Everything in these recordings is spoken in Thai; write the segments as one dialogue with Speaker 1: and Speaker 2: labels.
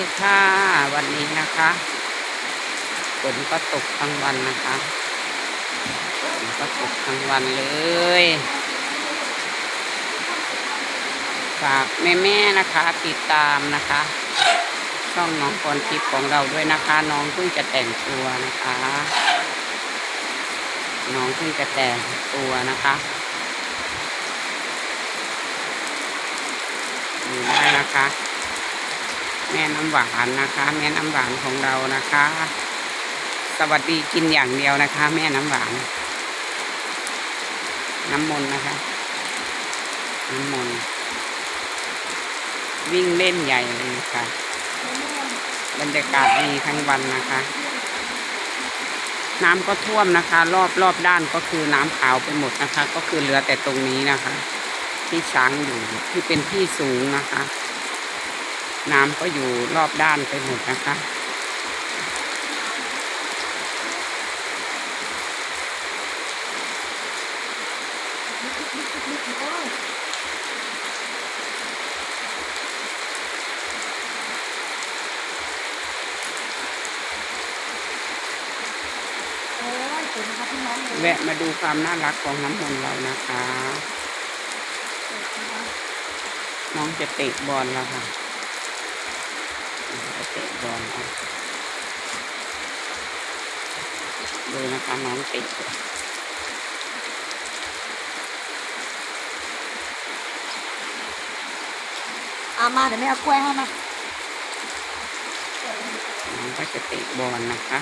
Speaker 1: ดีค่ะ วันนี้นะคะฝนก็ตกทั้งวันนะคะฝนก็ตกทั้งวันเลย ฝากแม่ๆนะคะ ติดตามนะคะ ช่องน้องพรทิพย์ของเราด้วยนะคะ น้องเพิ่งจะแต่งตัวนะคะ น้องเพิ่งจะแต่งตัวนะคะดูได้นะคะ แม่น้ำหวานนะคะ แม่น้ำหวานของเรานะคะ สวัสดีกินอย่างเดียวนะคะ แม่น้ำหวาน น้ำมนต์นะคะ น้ำมนต์วิ่งเล่นใหญ่เลยค่ะ บรรยากาศดีทั้งวันนะคะ น้ำก็ท่วมนะคะ รอบรอบด้านก็คือน้ำขาวไปหมดนะคะ ก็คือเหลือแต่ตรงนี้นะคะ ที่ช้างอยู่ที่เป็นที่สูงนะคะ น้ำก็อยู่รอบด้านไปหมดนะคะ
Speaker 2: โอ้ยสวยนะคะพี่น้องเลย
Speaker 1: แวะมาดูความน่ารักของน้ำมนต์เรานะคะ น้องจะเตะบอลแล้วค่ะจะ เตะบอลแล้วดูนะคะน้องเตะ
Speaker 2: เอามาเดี๋ยวแม่เอากล้วยให้มา
Speaker 1: น้องก็จะเตะบอลนะคะ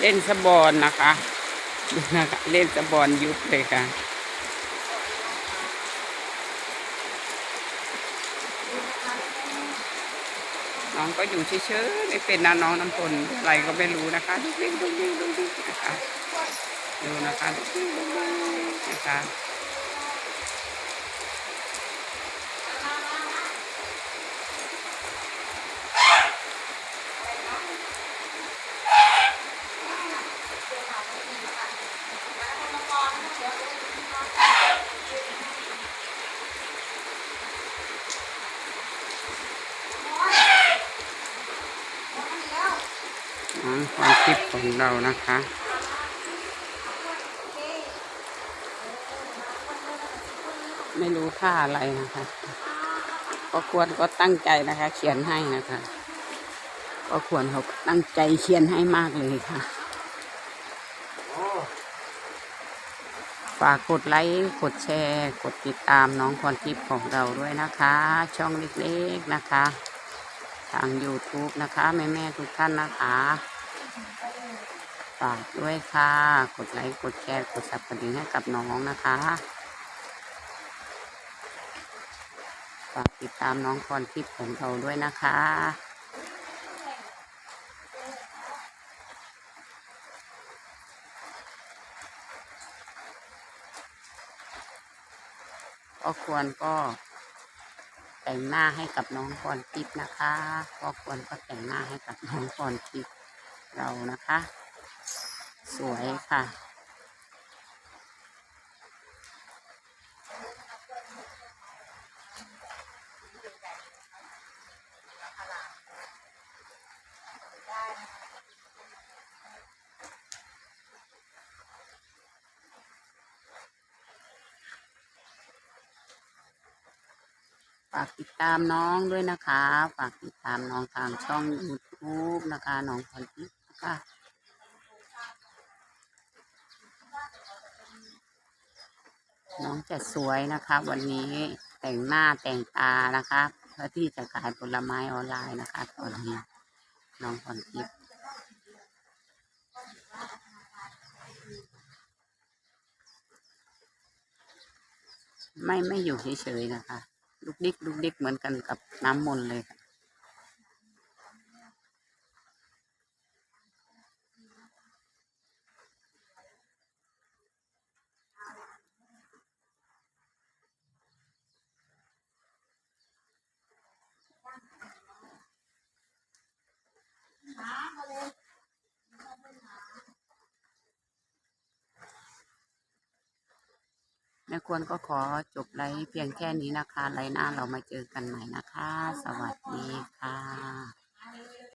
Speaker 1: เล่นสบอลนะคะ ดูนะคะเล่นสะบอลยุบเลยค่ะ น้องก็อยู่เฉยๆไม่เป็นนะน้องน้ำพลอะไรก็ไม่รู้นะคะดุ๊กดิ๊กดุ๊กดิ๊กดุ๊กดิ๊กนะคะดูนะคะดุ๊กดิ๊กดุ๊กดิ๊กนะคะ ความคิดของเรานะคะ ไม่รู้ค่าอะไรนะคะก็ควรก็ตั้งใจนะคะ เขียนให้นะคะก็ควรเขาตั้งใจเขียนให้มากเลยค่ะ ฝากกดไลค์ กดแชร์ กดติดตามน้องพรทิพย์ของเราด้วยนะคะ ช่องเล็กๆนะคะ ทาง YouTube นะคะ แม่ ๆ ทุกท่านนะคะ ฝากด้วยค่ะ กดไลค์ กดแชร์ กดสับกระดิ่งให้กับน้องนะคะ ฝากติดตามน้องพรทิพย์ของเราด้วยนะคะก็ควรก็แต่งหน้าให้กับน้องพรทิพย์นะคะก็ควรก็แต่งหน้าให้กับน้องพรทิพย์เรานะคะ สวยค่ะ ฝากติดตามน้องด้วยนะคะ ฝากติดตามน้องทางช่อง YouTube นะคะ น้องพรทิพย์นะคะ น้องจะสวยนะคะ วันนี้แต่งหน้าแต่งตานะคะเพื่อที่จะขายผลไม้ออนไลน์นะคะ ตอนนี้น้องพรทิพย์ไม่ไม่อยู่เฉยๆนะคะลูกดิกลูกดิกเหมือนกันกับน้ำมนต์เลยค่ะ ม่ควรก็ขอจบไลฟ์เพียงแค่นี้นะคะไลฟ์หน้าเรามาเจอกันใหม่นะคะ สวัสดีค่ะ